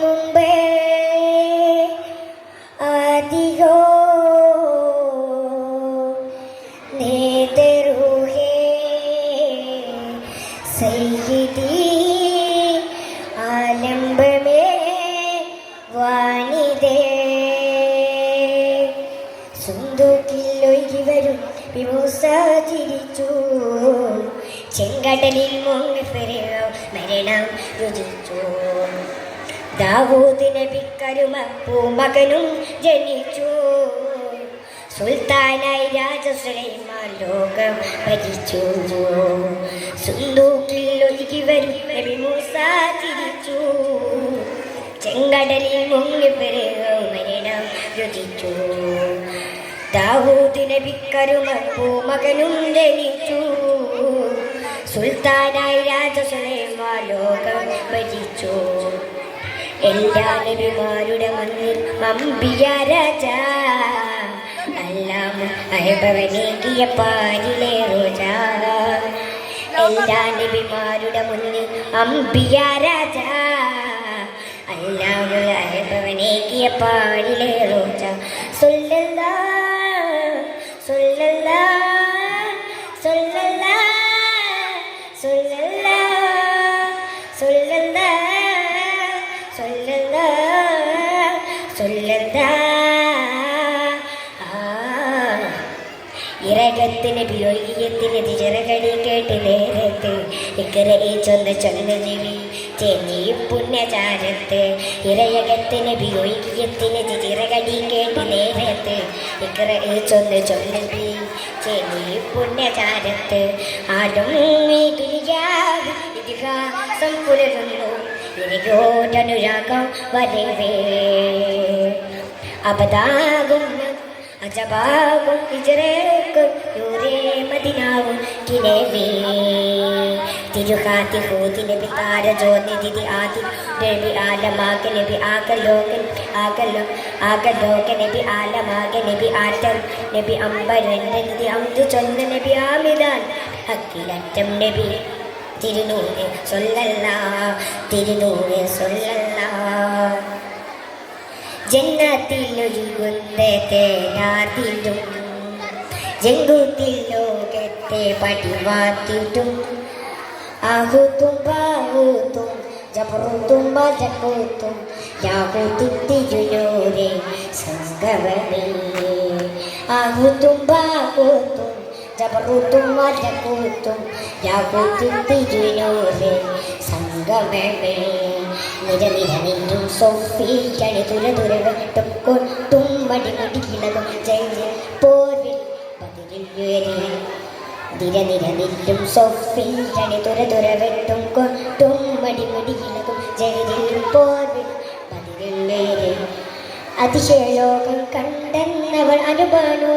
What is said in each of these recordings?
മുമ്പേ ആദിയോ നേതരൂഹേ സയ്യിദി ആലംബമേ വാണിതേ സുന്ദൂക്കിൽ വരും വിമൂസ ചിരിച്ചു. ചെങ്കടലിൽ മുങ്ങിപ്പെരുക മരണം രുചിച്ചു. ദാവൂദ് നബിക്കരുമ പൂമകനും ജനിച്ചു. സുൽത്താനായി രാജ ലോകം ഭരിച്ചു. സുന്ദൂക്കിൽ ഒഴുകി വരും നബി ചെങ്കടലിൽ മുങ്ങിപ്പെരുക മരണം രുചിച്ചു. ദാവൂദ് നബിക്കരുമ പൂമകനും ജനിച്ചു. സുൽത്താനായി രാജ ലോകം ഭരിച്ചു. എല്ലാ നബിമാരുടെ മുന്നിൽ മമ്പിയ രാജ. അല്ലാം അയഭവനേകിയ പാലിലെ റോജ. എല്ലാ നബിമാരുടെ മുന്നിൽ അമ്പിയ രാജ. അല്ലാം അയഭവനേകിയ പാലിലെ റോജ. സുല്ലല്ലാ ഇറകത്തിന് ബിയോഗ്യത്തിന് തിരകളി കേട്ട് നേരത്ത് ഇക്കരയെ ചൊന്ന ചൊന്ന ജീവി ചെന്നി പുണ്യചാരത്ത് ഇരയകത്തിന് ബിയോഗ്യത്തിന് ചിറകടി കേട്ട് നേരത്ത് ഇക്കരയെ ചൊന്ന ചൊന്ന ജീവി ചെന്നി പുണ്യചാരത്ത്. ആടും ഇതിഹാസം പുലരുന്നു. എനിക്കോട്ടനുരാഗം വരവേ. അപതാകും അജബാകും ഇജറേക്കും നൂറേ മദിനാവും കിലേവേ തിരുഹാത്തി ഹൂതി നബി താര ജ്യോതി ദിതി ആദി നബി ആലമാക നബി ആകലോകൻ ആകലോ ആകലോക നബി ആലമാക നബി ആറ്റം നബി അമ്പരൻ നിധി അമ്പു ചൊന്ന നബി ആമിതാൻ അക്കിലറ്റം നബി തിരുനൂറ് സൊല്ലല്ല തിരുനൂറ് സൊല്ലല്ല ജന്നത്തിലൊഴുകുന്ന തേനാത്തിലും ജങ്കൂത്തിൽ ലോകത്തെ പടിവാത്തിട്ടും ആഹുത്തും ബാഹുത്തും ജബറുത്തും ബജക്കൂത്തും യാഹുത്തും തിരുനൂരെ സംഗമമേ. ആഹുത്തും ബാഹുത്തും ജബറുത്തും മരക്കൂത്തും യാഹുത്തും തിരുനൂരെ സംഗമമേ. നിരനിര നിന്നും സോഫിൽ ചണി തുര തുര വെട്ടും കൊട്ടും മടിമുടി ചെയ്ത് പോരിൽ പതിരിൽ സോഫിൽ ചണി തുര തുര വെട്ടും കൊട്ടും മടിമുടി ചെയ്തിൽ പോരിൽ പതിരിൽ അതിശയലോകം കണ്ടെന്നവൾ അനുപണു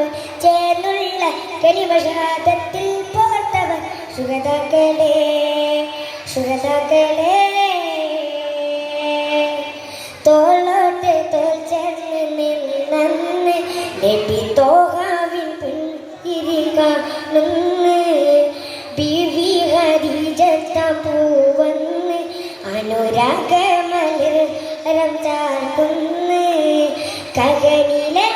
ചേർന്നുള്ള കലിമഷാദത്തിൽ പോർത്തവർ സുഗതകളെ സുഗതകളെ. തോളോട്ട് തോൾ ചേർന്ന് നിന്നെ നബി തോഹാവിൻ പിന്നിരി കാണുന്ന്. ബിവി ഹരിജത്ത പൂവന്ന് അനുരാഗമലിൽ ചാർത്തുന്ന്. കകനിലെ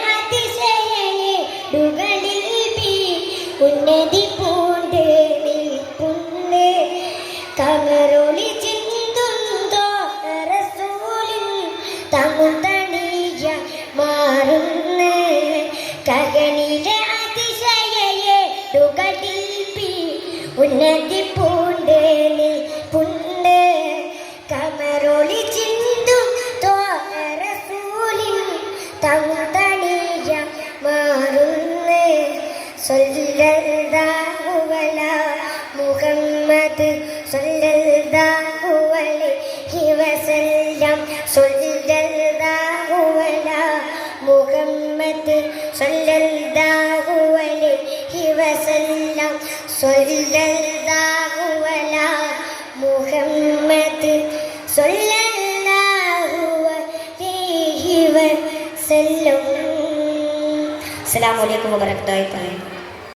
ഉന്നതി പൂണ്ട് നിൽപ്പുണ്ട് കമറൊളി ചിന്തുന്തോ റസൂലിൻ തമുതണിയ മാറുന്ന. കകനിലെ അതിശയയെ ഉന്നതി പൂണ്ട് മുഹമ്മദ് സല്ലല്ലാഹു അലൈഹി വസല്ലം സല്ലല്ലാഹു അലാ മുഹമ്മദ് സല്ലല്ലാഹു അലൈഹി വസല്ലം സല്ലല്ലാഹു അലാ മുഹമ്മദ് സല്ലല്ലാഹു അലൈഹി വസല്ലം അസ്സലാമു അലൈക്കും വബറകാതുഹു.